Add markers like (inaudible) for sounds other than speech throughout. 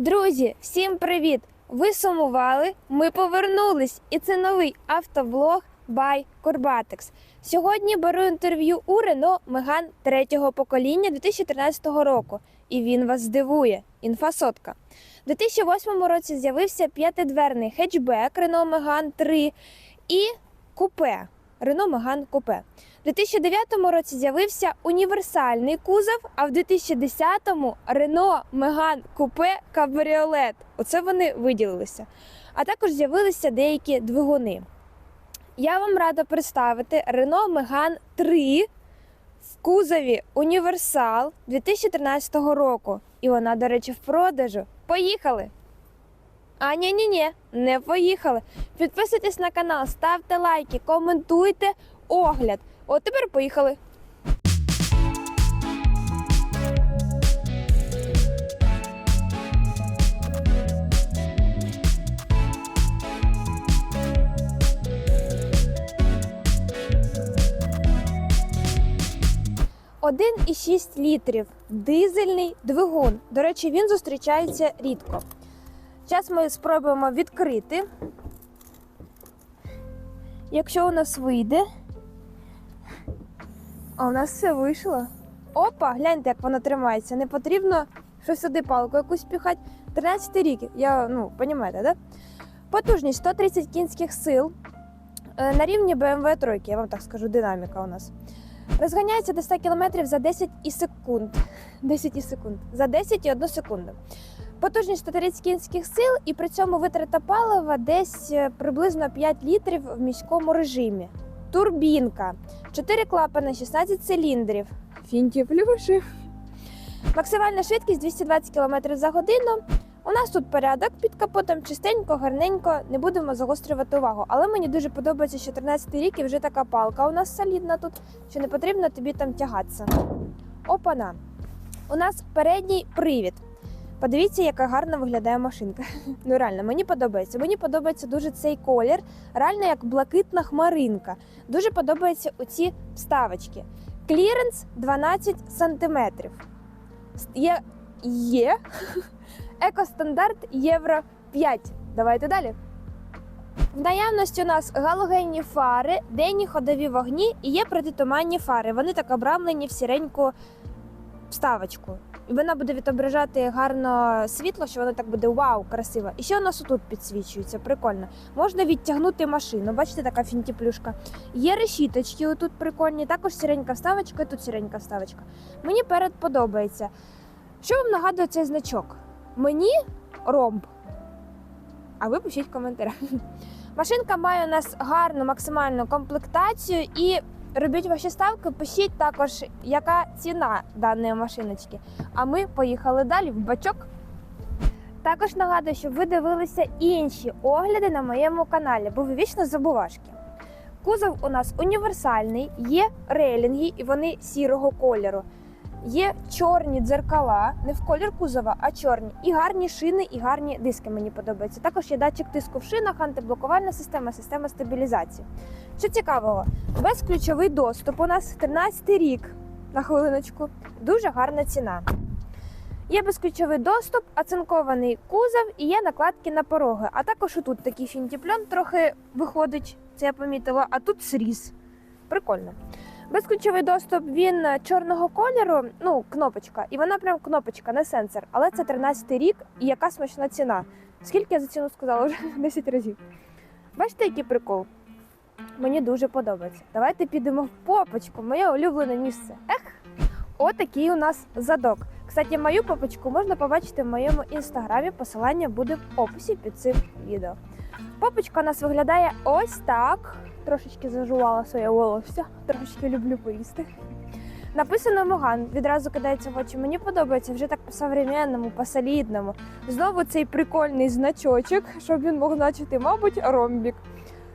Друзі, всім привіт! Ви сумували? Ми повернулись, і це новий автоблог by Corbatex. Сьогодні беру інтерв'ю у Рено Меган третього покоління 2013 року, і він вас здивує. Інфасотка. У 2008 році з'явився п'ятидверний хетчбек Renault Megane 3 і купе Renault Megane Coupe. У 2009 році з'явився універсальний кузов, а в 2010-му Renault Megane Coupe Кабріолет. Оце вони виділилися. А також з'явилися деякі двигуни. Я вам рада представити Renault Megane 3 в кузові Універсал 2013 року. І вона, до речі, в продажу. Поїхали! А ні, ні, ні, не поїхали. Підписуйтесь на канал, ставте лайки, коментуйте огляд. От тепер поїхали. Один і 6 літрів дизельний двигун. До речі, він зустрічається рідко. Зараз ми спробуємо відкрити. Якщо у нас вийде. А у нас все вийшло. Опа, гляньте, як воно тримається. Не потрібно щось сюди палку якусь піхати. 13 рік, я, ну, розумієте, да? Потужність 130 кінських сил. Е, На рівні BMW 3, я вам так скажу, динаміка у нас. Розганяється до 100 км за 10 і секунд. (laughs) 10 і секунд. За 10 і 1 секунду. Потужність 130 кінських сил, і при цьому витрата палива десь е, приблизно 5 літрів в міському режимі. Турбінка, 4 клапани, 16 циліндрів. Фінті плюші. Максимальна швидкість 220 км за годину. У нас тут порядок під капотом, чистенько, гарненько, не будемо загострювати увагу. Але мені дуже подобається, що 13 рік і вже така палка у нас солідна тут, що не потрібно тобі там тягатися. Опана. У нас передній привід. Подивіться, яка гарно виглядає машинка. (laughs) Ну реально, мені подобається. Мені подобається дуже цей колір, реально як блакитна хмаринка. Дуже подобаються оці вставочки. Кліренс 12 см. Є, є (laughs) екостандарт Євро 5. Давайте далі. В наявності у нас галогенні фари, денні ходові вогні і є протитуманні фари. Вони так обрамлені в сіреньку вставочку. І вона буде відображати гарно світло, що воно так буде вау, красиво. І ще у нас отут підсвічується, прикольно. Можна відтягнути машину. Бачите, така фінтіплюшка. Є решіточки, отут прикольні, також сіренька вставочка, і тут сіренька вставочка. Мені перед подобається. Що вам нагадує цей значок? Мені ромб. А ви пишіть в коментарях. (laughs) Машинка має у нас гарну максимальну комплектацію і робіть ваші ставки, пишіть також, яка ціна даної машиночки. А ми поїхали далі в бачок. Також нагадую, щоб ви дивилися інші огляди на моєму каналі, бо ви вічно забувашки. Кузов у нас універсальний, є рейлінги, і вони сірого кольору. Є чорні дзеркала, не в колір кузова, а чорні. І гарні шини, і гарні диски мені подобаються. Також є датчик тиску в шинах, антиблокувальна система, система стабілізації. Що цікавого, безключовий доступ у нас 13 рік на хвилиночку. Дуже гарна ціна. Є безключовий доступ, оцинкований кузов і є накладки на пороги. А також тут такий фінтіпльон трохи виходить, це я помітила, а тут сріз. Прикольно. Безключовий доступ він чорного кольору, ну, кнопочка, і вона прям кнопочка, не сенсор. Але це 13 рік і яка смачна ціна. Скільки я за ціну сказала вже (laughs) 10 разів. Бачите, який прикол? Мені дуже подобається. Давайте підемо в попочку, моє улюблене місце. Ех, отакий у нас задок. Кстати, мою попочку можна побачити в моєму інстаграмі. Посилання буде в описі під цим відео. Попочка у нас виглядає ось так. Трошечки зажувала своє волосся, трошечки люблю поїсти. Написано Моган, відразу кидається в очі. Мені подобається вже так по-современному, по-солідному. Знову цей прикольний значочок, щоб він мог значити, мабуть, ромбік.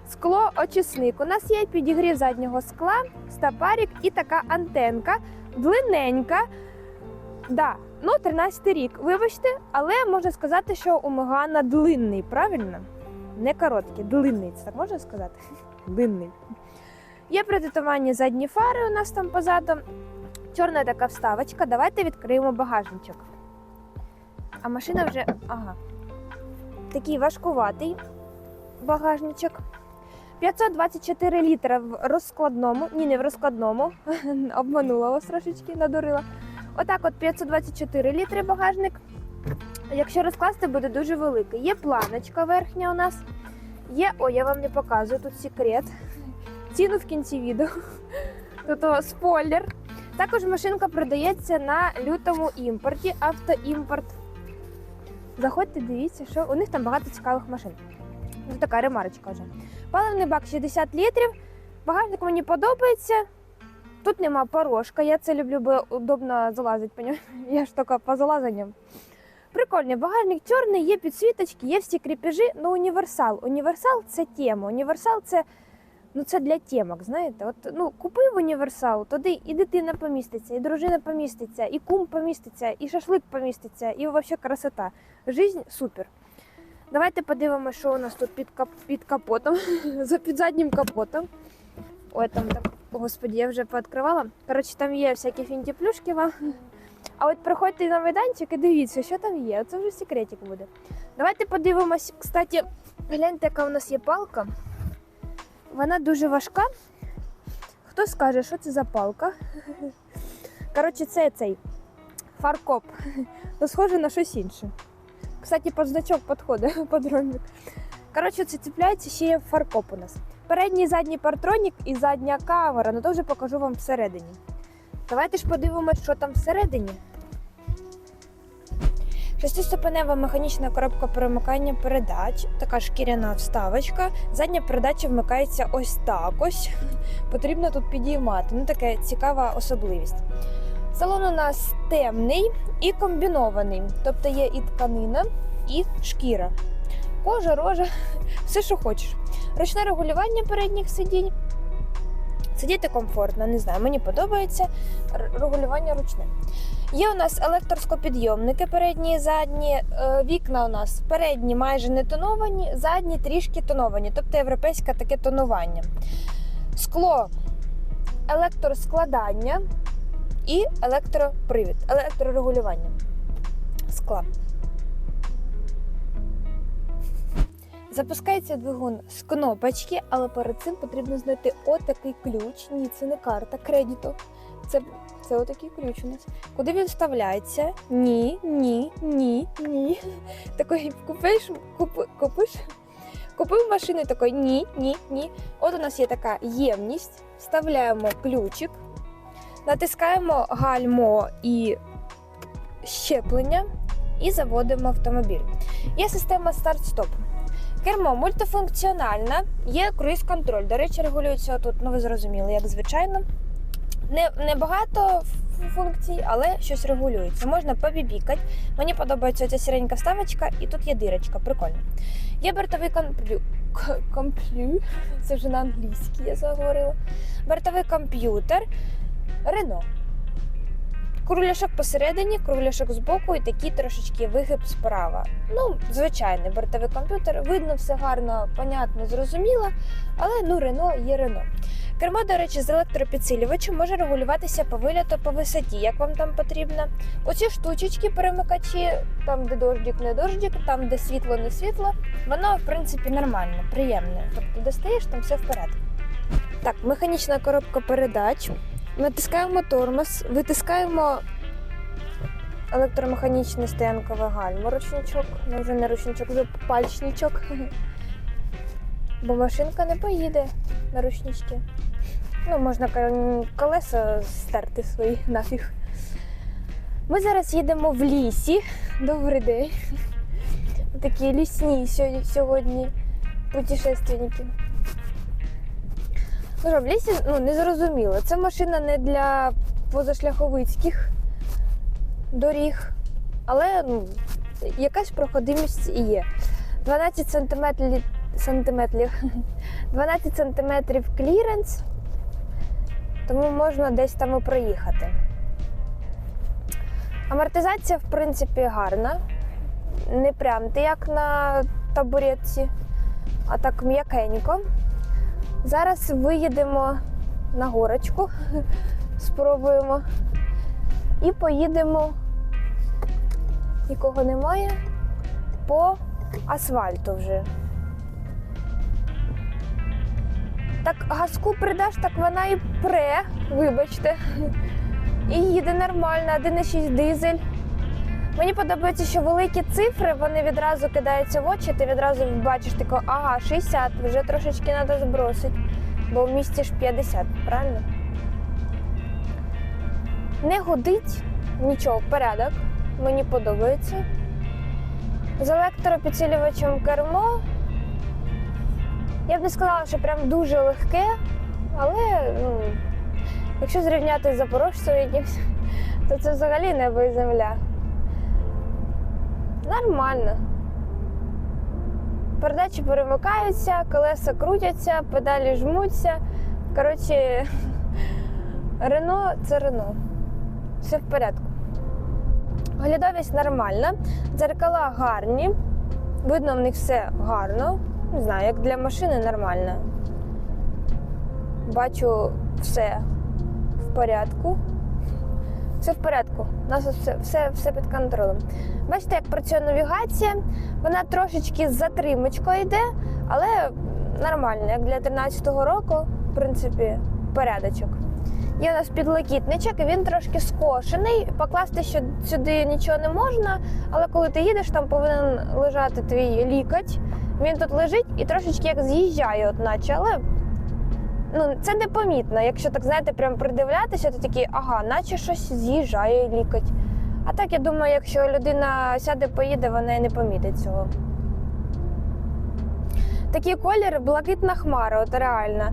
Скло очисник. У нас є підігрів заднього скла, стапарік і така антенка, длинненька. Да, ну 13 рік. Вибачте, але можна сказати, що у Мегана длинний, правильно? Не короткий, длинний, це так можна сказати? Длинний. Є протитуманні задні фари у нас там позаду. Чорна така вставочка. Давайте відкриємо багажничок. А машина вже. Ага. Такий важкуватий багажничок. 524 літра в розкладному. Ні, не в розкладному. (laughs) Обманула вас трошечки, надурила. Отак, от 524 літри багажник. Якщо розкласти, буде дуже великий. Є планочка верхня у нас. Є. О, я вам не показую, тут секрет. Ціну в кінці відео. Тут о, спойлер. Також машинка продається на лютому імпорті, автоімпорт. Заходьте, дивіться, що у них там багато цікавих машин. Це така ремарочка вже. Паливний бак 60 літрів. Багажник мені подобається. Тут нема порожка. Я це люблю, бо удобно залазити по ньому. (laughs) Я ж тільки по залазанням. Прикольний багажник чорний, є підсвіточки, є всі кріпежі, ну універсал. Універсал це тема. Універсал це, ну, це для темок, знаєте. От, ну, купив універсал, туди і дитина поміститься, і дружина поміститься, і кум поміститься, і шашлик поміститься, і взагалі красота. Жизнь супер. Давайте подивимося, що у нас тут під, кап... під капотом, (laughs) за під заднім капотом. Ой, там так, господі, я вже пооткривала. Коротше, там є всякі фінтіплюшки вам. А от приходьте на майданчик і дивіться, що там є. Це вже секретик буде. Давайте подивимось. Кстати, гляньте, яка у нас є палка. Вона дуже важка. Хто скаже, що це за палка? Коротше, це цей фаркоп. Ну, схоже на щось інше. Кстати, під значок підходить (laughs) подробник. Коротше, це цепляється ще є фаркоп у нас. Передній задній партронік і задня камера, ну то вже покажу вам всередині. Давайте ж подивимось, що там всередині. Шестиступенева механічна коробка перемикання передач, така шкіряна вставочка. Задня передача вмикається ось так ось. Потрібно тут підіймати. Ну, така цікава особливість. Салон у нас темний і комбінований, тобто є і тканина, і шкіра. Кожа, рожа, (laughs) все, що хочеш. Ручне регулювання передніх сидінь. Сидіти комфортно, не знаю, мені подобається регулювання ручне. Є у нас електроскопідйомники передні і задні. Е, Вікна у нас передні майже не тоновані, задні трішки тоновані, тобто європейське таке тонування. Скло електроскладання і електропривід, електрорегулювання скла. Запускається двигун з кнопочки, але перед цим потрібно знайти отакий ключ. Ні, це не карта кредиту. Це, це отакий ключ у нас. Куди він вставляється? Ні, ні, ні, ні. (laughs) Такий купиш, купи, купиш, купив машину і такий ні, ні, ні. От у нас є така ємність. Вставляємо ключик, натискаємо гальмо і щеплення і заводимо автомобіль. Є система старт-стоп. Кермо мультифункціональне, є круїз-контроль. До речі, регулюється тут, ну ви зрозуміли, як звичайно. Не, не багато функцій, але щось регулюється. Можна побібікати. Мені подобається ця сіренька вставочка, і тут є дирочка, прикольно. Є бортовий комплю. комплю. Це вже на англійській я заговорила. Бортовий комп'ютер. Рено. Кругляшок посередині, кругляшок збоку і такий трошечки вигиб справа. Ну, звичайний бортовий комп'ютер. Видно все гарно, понятно, зрозуміло, але ну Рено є Рено. Кермо, до речі, з електропідсилювачем може регулюватися по виліту, по висоті, як вам там потрібно. Оці штучечки, перемикачі, там, де дождик, не дождик, там, де світло, не світло, воно, в принципі, нормально, приємне. Тобто достаєш, там все вперед. Так, механічна коробка передач. Натискаємо тормоз, витискаємо електромеханічний стоянковий гальмо, ручничок, ну вже не ручничок, вже пальчничок. Бо машинка не поїде на ручнички. Ну, можна колеса стерти свої нафіг. Ми зараз їдемо в лісі. Добрий день. Такі лісні сьогодні путешественники. Ну в лісі ну, не зрозуміло. Це машина не для позашляховицьких доріг, але ну, якась проходимість і є. 12 сантиметрів, (laughs) сантиметрів 12 сантиметрів кліренс, тому можна десь там і проїхати. Амортизація, в принципі, гарна. Не прям ти як на табуретці, а так м'якенько. Зараз виїдемо на горочку, (laughs) спробуємо і поїдемо нікого немає. По асфальту вже. Так газку придаш, так вона і пре, вибачте. (laughs) І їде нормально, 1,6 дизель. Мені подобається, що великі цифри вони відразу кидаються в очі, ти відразу бачиш тако, ага, 60, вже трошечки треба збросити, бо в місті ж 50, правильно? Не гудить, нічого, порядок. Мені подобається. З електропідсилювачем кермо. Я б не сказала, що прям дуже легке, але ну, якщо зрівняти з запорожцем то це взагалі небо і земля. Нормально. Передачі перемикаються, колеса крутяться, педалі жмуться. Коротше, (laughs) Рено це Рено. Все в порядку. Оглядовість нормальна, дзеркала гарні, видно в них все гарно. Не знаю, як для машини нормально. Бачу все в порядку. Все в порядку. У нас все, все, все під контролем. Бачите, як працює навігація. Вона трошечки з затримочкою йде, але нормально, як для 13-го року, в принципі, порядочок. Є у нас підлокітничок, він трошки скошений. Покласти сюди нічого не можна, але коли ти їдеш, там повинен лежати твій лікоть. Він тут лежить і трошечки як з'їжджає, от наче, але ну, це непомітно. Якщо так знаєте, прям придивлятися, то такий, ага, наче щось з'їжджає лікоть. А так я думаю, якщо людина сяде, поїде, вона і не помітить цього. Такий колір блакитна хмара, от реально.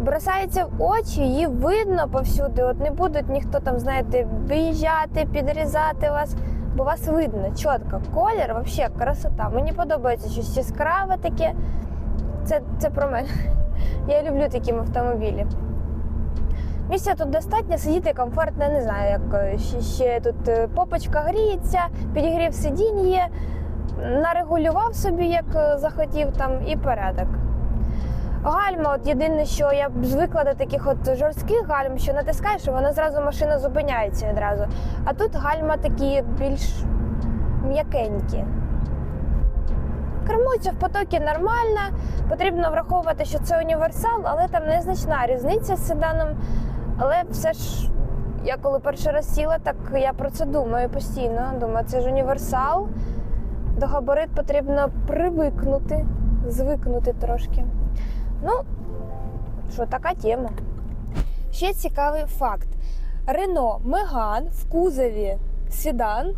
Бросається в очі, її видно повсюди. От не будуть ніхто там, знаєте, виїжджати, підрізати вас, бо вас видно чітко. Колір, взагалі, красота. Мені подобається щось яскраве таке. Це, це про мене. Я люблю такі автомобілі. Місця тут достатньо, сидіти комфортно, не знаю, як е, ще, тут е, попочка гріється, підігрів сидінь є, нарегулював собі, як е, захотів там, і порядок. Гальма, от єдине, що я б звикла до таких от жорстких гальм, що натискаєш, вона зразу машина зупиняється відразу. А тут гальма такі більш м'якенькі. Кермується в потокі нормально. Потрібно враховувати, що це універсал, але там незначна різниця з седаном. Але все ж, я коли перший раз сіла, так я про це думаю постійно. Думаю, це ж універсал. До габарит потрібно привикнути, звикнути трошки. Ну, що така тема. Ще цікавий факт: Рено Меган в кузові седан.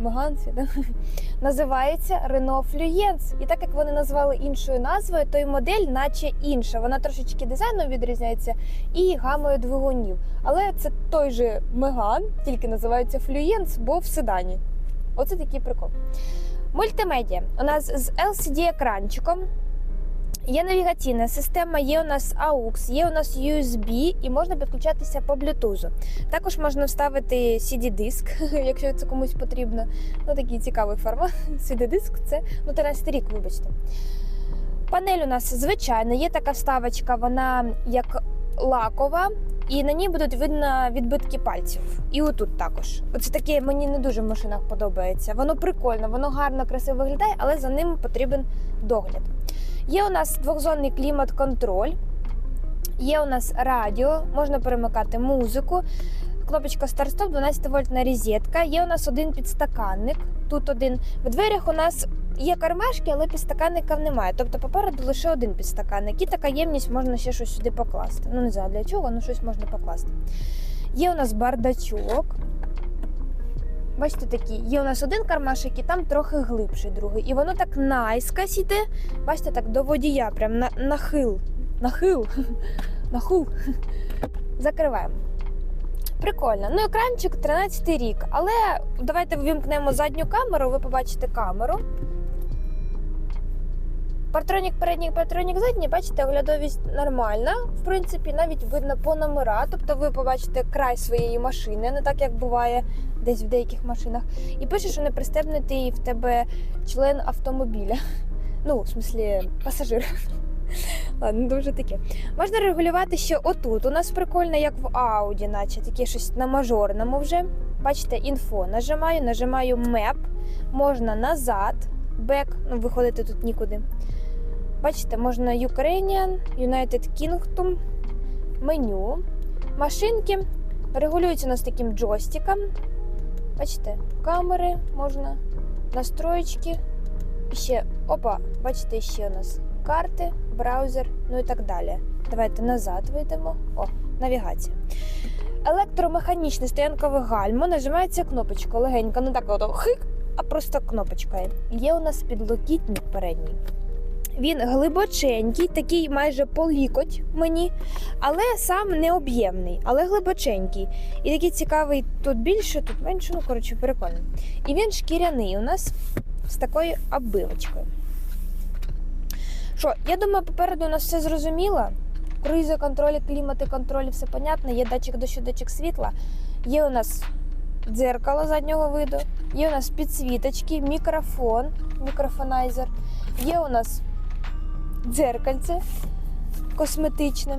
Меган да? (laughs) називається Renault Fluence. І так як вони назвали іншою назвою, то й модель, наче інша. Вона трошечки дизайном відрізняється і гамою двигунів. Але це той же Меган, тільки називається Fluence, бо в седані. Оце такий прикол. Мультимедіа. У нас з LCD-екранчиком. Є навігаційна система, є у нас AUX, є у нас USB і можна підключатися по Bluetooth. Також можна вставити CD-диск, (laughs) якщо це комусь потрібно. Ну, такий цікавий формат. (laughs) CD-диск це ну, 13 рік, вибачте. Панель у нас звичайна, є така вставочка, вона як лакова, і на ній будуть видно відбитки пальців. І отут також. Оце таке мені не дуже в машинах подобається. Воно прикольно, воно гарно, красиво виглядає, але за ним потрібен догляд. Є у нас двохзонний клімат-контроль, є у нас радіо, можна перемикати музику. Кнопочка старт-стоп, 12 вольтна розетка. Є у нас один підстаканник. Тут один. В дверях у нас є кармашки, але підстаканників немає. Тобто попереду лише один підстаканник. І така ємність можна ще щось сюди покласти. Ну не знаю для чого, але щось можна покласти. Є у нас бардачок. Бачите, такі, є у нас один кармашик і там трохи глибший другий. І воно так найскось іде. Бачите, так до водія, прям на, нахил. Нахил. (laughs) Нахил. Закриваємо. Прикольно. Ну, екранчик 13 рік. Але давайте вимкнемо задню камеру, ви побачите камеру. Партронік передній, партронік задній, бачите, оглядовість нормальна. В принципі, навіть видно по номера. Тобто ви побачите край своєї машини, не так як буває десь в деяких машинах. І пише, що не пристебнутий в тебе член автомобіля. (laughs) Ну, в смислі, пасажир. (laughs) Ладно, дуже таке. Можна регулювати ще отут. У нас прикольно, як в Audi, наче таке щось на мажорному вже. Бачите, інфо нажимаю, нажимаю меп. можна назад, бек, ну виходити тут нікуди. Бачите, можна Ukrainian, United Kingdom, меню, машинки. Регулюються у нас таким джойстиком. Бачите, камери можна, настроєчки. Ще, опа, бачите, ще у нас карти, браузер, ну і так далі. Давайте назад вийдемо. О, навігація. Електромеханічне стоянкове гальмо. Нажимається кнопочка легенько, не так от хик, а просто кнопочка. Є у нас підлокітник передній. Він глибоченький, такий майже по лікоть мені, але сам не об'ємний, але глибоченький. І такий цікавий тут більше, тут менше, ну коротше, прикольно. І він шкіряний у нас з такою оббивочкою. Що, я думаю, попереду у нас все зрозуміло. Круїзи контролі, клімати контролі, все понятно. Є датчик дощу, датчик світла. Є у нас дзеркало заднього виду, є у нас підсвіточки, мікрофон, мікрофонайзер. Є у нас дзеркальце косметичне.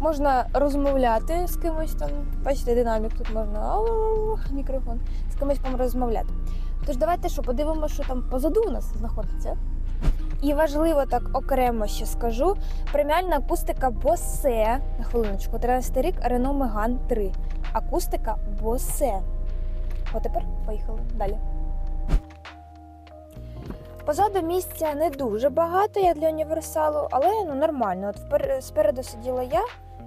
Можна розмовляти з кимось там. Бачите, динамік тут можна ау, мікрофон з кимось там розмовляти. Тож давайте що, подивимося, що там позаду у нас знаходиться. І важливо так окремо ще скажу: преміальна акустика Bose, на хвилиночку, 13 рік Renault Megane 3. Акустика Bose. От тепер поїхали далі. Позаду місця не дуже багато, як для універсалу, але ну нормально. От впер... спереду сиділа я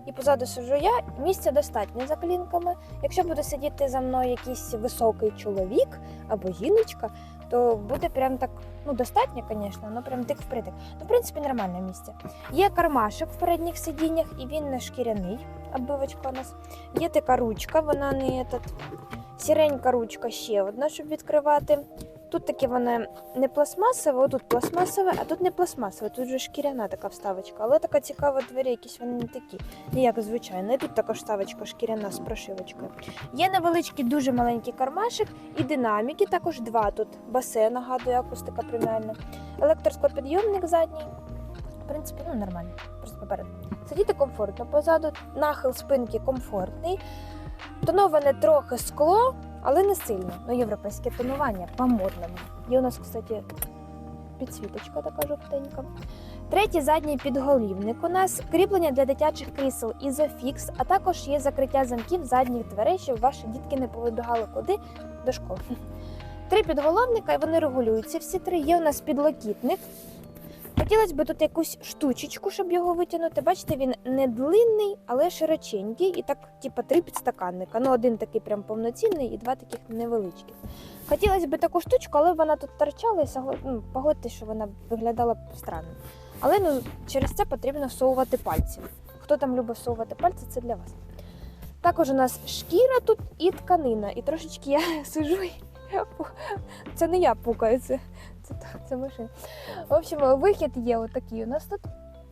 і позаду сиджу я. Місця достатньо за колінками. Якщо буде сидіти за мною якийсь високий чоловік або жіночка, то буде прям так, ну достатньо, звісно, але прям тик впритик. Ну, в принципі, нормальне місце. Є кармашок в передніх сидіннях, і він не шкіряний. Оббивочка у нас. Є така ручка, вона не этот, сіренька ручка ще одна, щоб відкривати. Тут таке вона не пластмасове, отут пластмасове, а тут не пластмасове, тут вже шкіряна така вставочка. Але така цікава двері, якісь вони не такі, не як звичайно. І тут також вставочка шкіряна з прошивочкою. Є невеличкий, дуже маленький кармашик і динаміки, також два тут. Басе, нагадує, акустика преміальна. Електроскопідйомник задній. В принципі, ну нормально, просто попереду. Сидіти комфортно позаду, нахил спинки комфортний. Тоноване трохи скло, але не сильно. Ну, європейське тонування по-модному. Є у нас, кстати, підсвіточка така жовтенька. Третій задній підголівник у нас кріплення для дитячих крісел Isofix, а також є закриття замків задніх дверей, щоб ваші дітки не повибігали куди до школи. Три підголовника, і вони регулюються всі три. Є у нас підлокітник. Хотілося б тут якусь штучечку, щоб його витягнути. Бачите, він не длинний, але широченький. І так, типу, три підстаканника. Ну, один такий прям повноцінний і два таких невеличких. Хотілося б таку штучку, але вона тут торчала і ну, погодьте, що вона виглядала б странно. Але ну, через це потрібно всовувати пальці. Хто там любить всовувати пальці, це для вас. Також у нас шкіра тут і тканина. І трошечки я (laughs) сижу. Це не я пукаю, це, це, це машина. В общем, вихід є отакий у нас тут.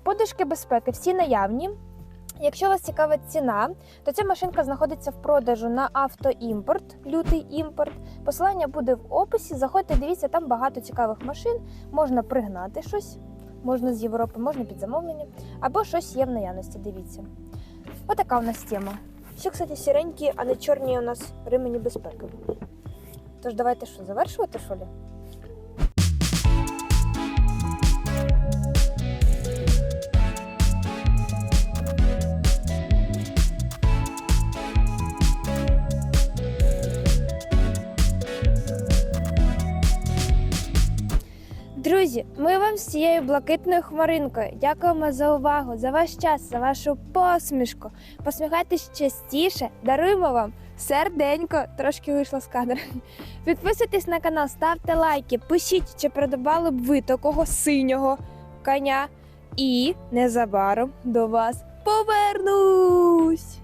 Подушки безпеки всі наявні. Якщо вас цікавить ціна, то ця машинка знаходиться в продажу на автоімпорт, лютий імпорт. Посилання буде в описі. Заходьте, дивіться, там багато цікавих машин. Можна пригнати щось, можна з Європи, можна під замовлення, або щось є в наявності. Дивіться. Отака у нас тема. Ще, кстати, сіренькі, а не чорні у нас ремені безпеки. Тож давайте що, завершувати, що ли? Друзі, ми вам з цією блакитною хмаринкою дякуємо за увагу, за ваш час, за вашу посмішку. Посміхайтесь частіше, даруємо вам серденько, трошки вийшло з кадру. Підписуйтесь на канал, ставте лайки, пишіть, чи придбали б ви такого синього коня. І незабаром до вас повернусь.